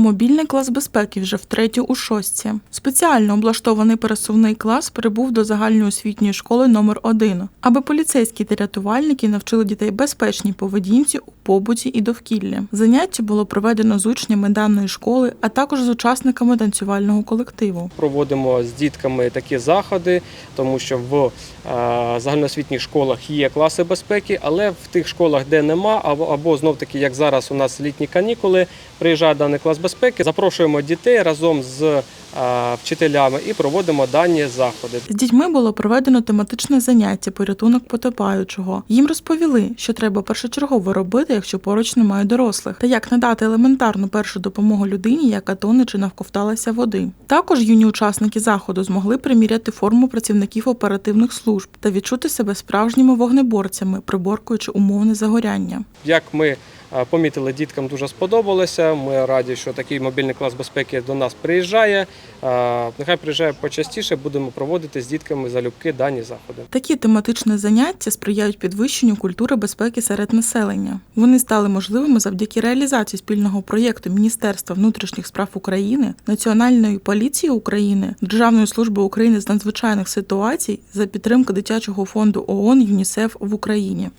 Мобільний клас безпеки вже втретє у шостці. Спеціально облаштований пересувний клас прибув до загальноосвітньої школи номер 1 аби поліцейські та рятувальники навчили дітей безпечній поведінці у побуті і довкіллі. Заняття було проведено з учнями даної школи, а також з учасниками танцювального колективу. Проводимо з дітками такі заходи, тому що в е, загальноосвітніх школах є класи безпеки, але в тих школах, де нема, або, знов таки, як зараз у нас літні канікули, приїжджає даний клас безпеки, запрошуємо дітей разом з вчителями і проводимо дані заходи. З дітьми було проведено тематичне заняття порятунок потопаючого. Їм розповіли, що треба першочергово робити, якщо поруч немає дорослих, та як надати елементарну першу допомогу людині, яка тоне чи навковталася води. Також юні учасники заходу змогли приміряти форму працівників оперативних служб та відчути себе справжніми вогнеборцями, приборкуючи умовне загоряння. Як ми е, помітили, діткам дуже сподобалося. Ми раді, що такий мобільний клас безпеки до нас приїжджає. Нехай приїжджає почастіше, будемо проводити з дітками залюбки дані заходи. Такі тематичні заняття сприяють підвищенню культури безпеки серед населення. Вони стали можливими завдяки реалізації спільного проєкту Міністерства внутрішніх справ України, Національної поліції України, Державної служби України з надзвичайних ситуацій за підтримки дитячого фонду ООН ЮНІСЕФ в Україні.